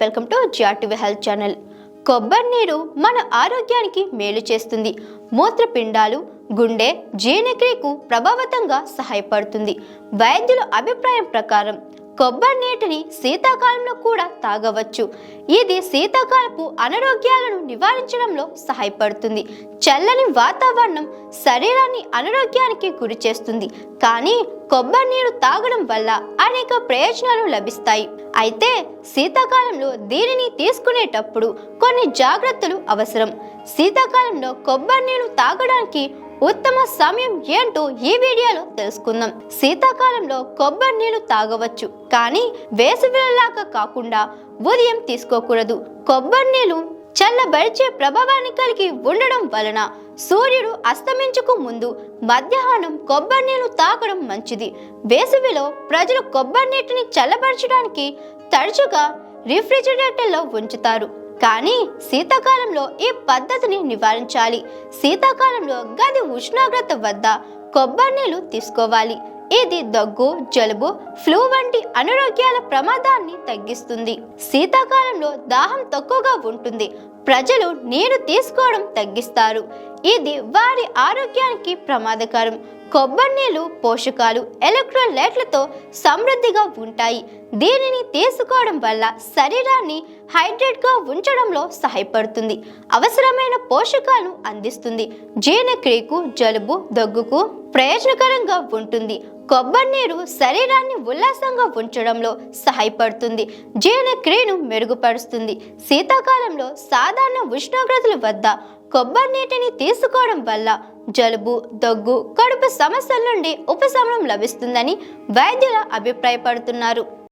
Welcome to GRTV health channel. కొబ్బరి నీరు మన ఆరోగ్యానికి మేలు చేస్తుంది. మూత్రపిండాలు గుండె జీర్ణక్రియకు ప్రభావితంగా సహాయపడుతుంది. వైద్యుల అభిప్రాయం ప్రకారం కొబ్బరి నీటిని శీతాకాలంలో కూడా తాగవచ్చు. ఇది శీతాకాలపు అనారోగ్యాలను నివారించడంలో సహాయపడుతుంది. చల్లని వాతావరణం శరీరాన్ని అనారోగ్యానికి గురి చేస్తుంది కానీ కొబ్బరి నీరు తాగడం వల్ల అనేక ప్రయోజనాలు లభిస్తాయి. అయితే శీతాకాలంలో దీనిని తీసుకునేటప్పుడు కొన్ని జాగ్రత్తలు అవసరం. శీతాకాలంలో కొబ్బరి నీళ్ళు తాగడానికి ఉత్తమ సమయం ఏంటో ఈ వీడియోలో తెలుసుకుందాం. శీతాకాలంలో కొబ్బరి నీళ్ళు తాగవచ్చు. కానీ వేసవిలాగా కాకుండా ఉదయం తీసుకోకూడదు. కొబ్బరి నీళ్ళు చల్లబరిచే ప్రభావాన్ని కలిగి ఉండడం వలన సూర్యుడు అస్తమించకు ముందు మధ్యాహ్నం కొబ్బరి నీళ్ళు తాగడం మంచిది. వేసవిలో ప్రజలు కొబ్బరి నీటిని చల్లబరచడానికి తరచుగా రిఫ్రిజిరేటర్లో ఉంచుతారు. కానీ శీతాకాలంలో ఈ పద్ధతిని నివారించాలి. శీతాకాలంలో గది ఉష్ణోగ్రత వద్ద కొబ్బరి నీళ్ళు తీసుకోవాలి. ఇది దగ్గు జలుబు ఫ్లూ వంటి అనారోగ్యాల ప్రమాదాన్ని తగ్గిస్తుంది. శీతాకాలంలో దాహం తక్కువగా ఉంటుంది. ప్రజలు నీరు తీసుకోవడం తగ్గిస్తారు. ఇది వారి ఆరోగ్యానికి ప్రమాదకరం. కొబ్బరి నీళ్ళు పోషకాలు ఎలక్ట్రోలైట్లతో సమృద్ధిగా ఉంటాయి. దీనిని తీసుకోవడం వల్ల శరీరాన్ని హైడ్రేట్గా ఉంచడంలో సహాయపడుతుంది. అవసరమైన పోషకాలను అందిస్తుంది. జీర్ణక్రియకు జలుబు దగ్గుకు ప్రయోజనకరంగా ఉంటుంది. కొబ్బరి నీరు శరీరాన్ని ఉల్లాసంగా ఉంచడంలో సహాయపడుతుంది. జీర్ణక్రియను మెరుగుపరుస్తుంది. శీతాకాలంలో సాధారణ ఉష్ణోగ్రతల వద్ద కొబ్బరి నీటిని తీసుకోవడం వల్ల జలుబు దగ్గు కడుపు సమస్యల నుండి ఉపశమనం లభిస్తుందని వైద్యులు అభిప్రాయపడుతున్నారు.